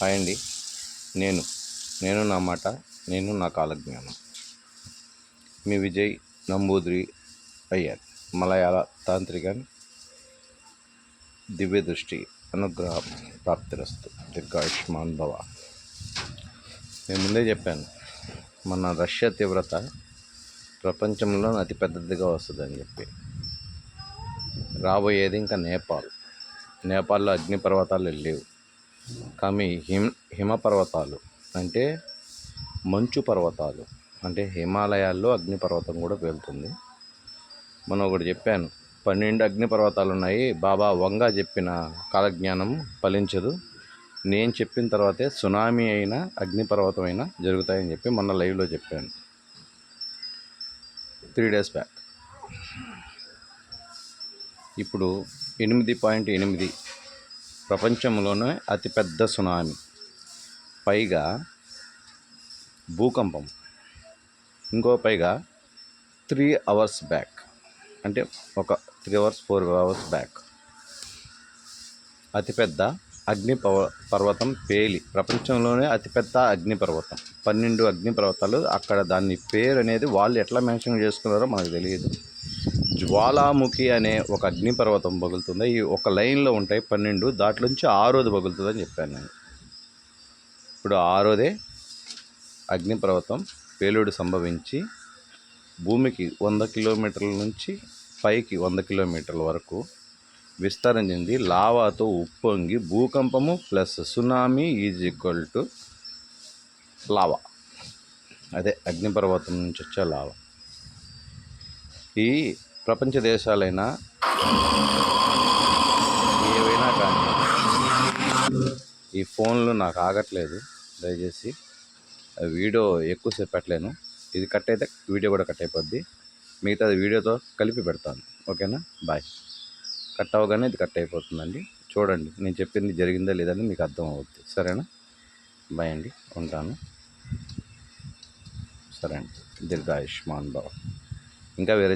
Hi అండి. నేను నేను నా మాట నేను నా కాలజ్ఞానం. మీ విజయ్ నంబూద్రి అయ్యర్. మలయాళ తాంత్రికన్ దివ్య దృష్టి అనుగ్రహ ప్రాప్తిరస్తు దీర్ఘాయుష్మాన్ భవ. నేను ముందే చెప్పాను మన రష్యా తీవ్రత ప్రపంచంలో అతి పెద్దదిగా వస్తుందని చెప్పి. రాబోయేది ఇంకా నేపాల్. నేపాల్లో అగ్నిపర్వతాలు లేవు. కానీ హిమ హిమపర్వతాలు అంటే మంచు పర్వతాలు. అంటే హిమాలయాల్లో అగ్నిపర్వతం కూడా వెళ్తుంది మనం ఒకటి చెప్పాను పన్నెండు అగ్నిపర్వతాలు ఉన్నాయి. బాబా వంగ చెప్పిన కాలజ్ఞానం ఫలించదు. నేను చెప్పిన తర్వాతే సునామీ అయినా అగ్నిపర్వతం అయినా జరుగుతాయని చెప్పి మొన్న లైవ్లో చెప్పాను. Three days back. ఇప్పుడు ఎనిమిది పాయింట్ ఎనిమిది ప్రపంచంలోనే అతిపెద్ద సునామీ. పైగా భూకంపం. ఇంకో పైగా త్రీ అవర్స్ బ్యాక్ అంటే ఒక three hours four hours back అతిపెద్ద అగ్ని పవ పర్వతం పేలి. ప్రపంచంలోనే అతిపెద్ద అగ్నిపర్వతం పన్నెండు అగ్నిపర్వతాలు అక్కడ దాని పేరు అనేది వాళ్ళు ఎట్లా మెన్షన్ చేసుకున్నారో మనకు తెలియదు. జ్వాలాముఖి అనే ఒక అగ్నిపర్వతం పగులుతుంది. ఈ ఒక లైన్లో ఉంటాయి పన్నెండు దాంట్లోంచి ఆరోది పగులుతుందని చెప్పాను నేను. ఇప్పుడు ఆరోదే అగ్నిపర్వతం పేలుడు సంభవించి భూమికి వంద కిలోమీటర్ల నుంచి పైకి వంద కిలోమీటర్ల వరకు విస్తరణ చెంది లావాతో ఉప్పొంగి భూకంపము plus tsunami is equal to lava. అదే అగ్నిపర్వతం నుంచి వచ్చే లావా. ఈ ప్రపంచ దేశాలైనా ఏవైనా కానీ ఈ ఫోన్లు నాకు ఆగట్లేదు. దయచేసి వీడియో ఎక్కువసేపు పెట్టలేను. ఇది కట్ అయితే వీడియో కూడా కట్ అయిపోద్ది. మిగతాది వీడియోతో కలిపి పెడతాను. ఓకేనా? బాయ్. కట్ అవ్వగానే ఇది కట్ అయిపోతుందండి. చూడండి నేను చెప్పింది జరిగిందా లేదని మీకు అర్థం అవుద్ది. సరేనా? బాయ్ అండి. ఉంటాను. సరే అండి. దీర్ఘాయుష్మాన్ బాబు ఇంకా వేరే